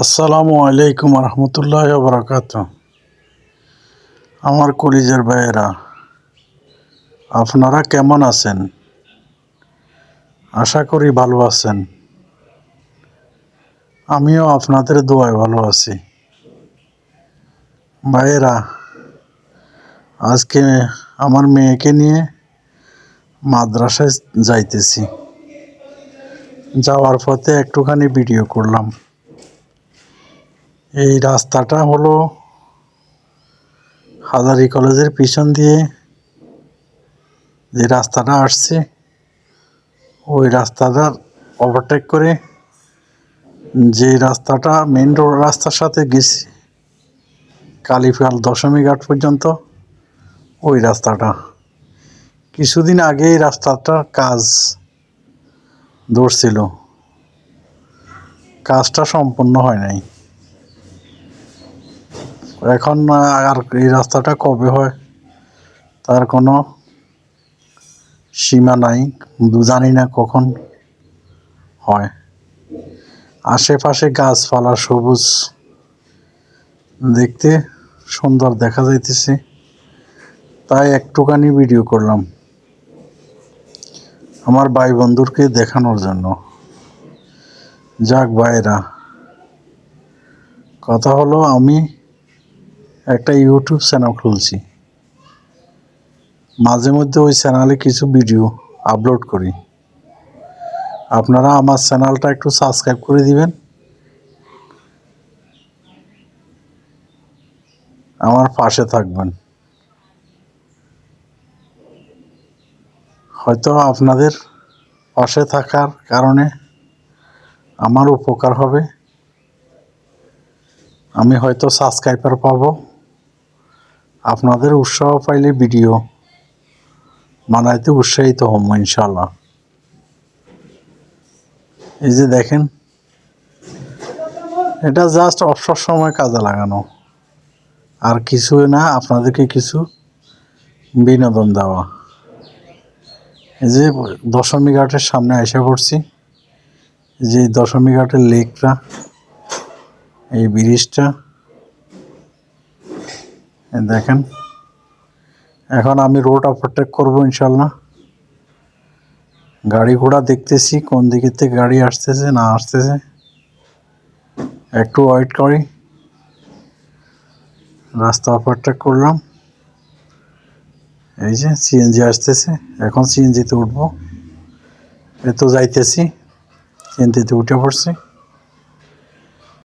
আসসালামু আলাইকুম রহমতুল্লাহ বরকাত আমার কলিজের ভাইয়েরা, আপনারা কেমন আছেন? আশা করি ভালো আছেন। আমিও আপনাদের দোয়ায় ভালো আছি। ভাইয়েরা, আজকে আমার মেয়েকে নিয়ে মাদ্রাসায় যাইতেছি। যাওয়ার পথে একটুখানি ভিডিও করলাম। এই রাস্তাটা হলো হাজারি কলেজের পিছন দিয়ে যে রাস্তাটা আসছে, ওই রাস্তাটা ওভারটেক করে যে রাস্তাটা মেন রোড রাস্তার সাথে গেছি, কালীফাল দশমী ঘাট পর্যন্ত, ওই রাস্তাটা। কিছুদিন আগে এই রাস্তাটার কাজ ধরছিল। কাজটা সম্পূর্ণ হয় নাই। এখন আর এই রাস্তাটা কবে হয়? তার কোনো সীমা নাই জানি না কখন হয়। আশেপাশে গাছপালা সবুজ, দেখতে সুন্দর দেখা যাইতেছে। তাই একটুখানি ভিডিও করলাম। আমার ভাই বন্ধুরকে দেখানোর জন্য। যাক ভাইরা কথা হলো আমি একটা ইউটিউব চ্যানেল খুলছি। মাঝে মধ্যে ওই চ্যানেলে কিছু ভিডিও আপলোড করি। আপনারা আমার চ্যানেলটা একটু সাবস্ক্রাইব করে দিবেন। আমার পাশে থাকবেন। হয়তো আপনাদের পাশে থাকার কারণে আমার উপকার হবে। আমি হয়তো সাবস্ক্রাইবার পাবো। আপনাদের উৎসাহ পাইলে ভিডিও বানাইতে উৎসাহিত হব ইনশাল্লাহ এই যে দেখেন, এটা জাস্ট অবসর সময় কাজে লাগানো। আর কিছু না, আপনাদেরকে কিছু বিনোদন দেওয়া। এই যে দশমী ঘাটের সামনে এসে পড়ছি। যে দশমী ঘাটের লেকটা, এই ব্রিজটা দেখেন। এখন আমি রোড ওভারটেক করব ইনশাল্লাহ গাড়ি ঘোড়া দেখতেছি, কোন দিকে থেকে গাড়ি আসতেছে, না আসতেছে। একটু ওয়েট করি। রাস্তা ওভারটেক করলাম। এই যে সিএনজি আসতেছে, এখন সিএনজিতে উঠবো। এই তো যাইতেছি সিএনজিতে উঠে পড়ছি।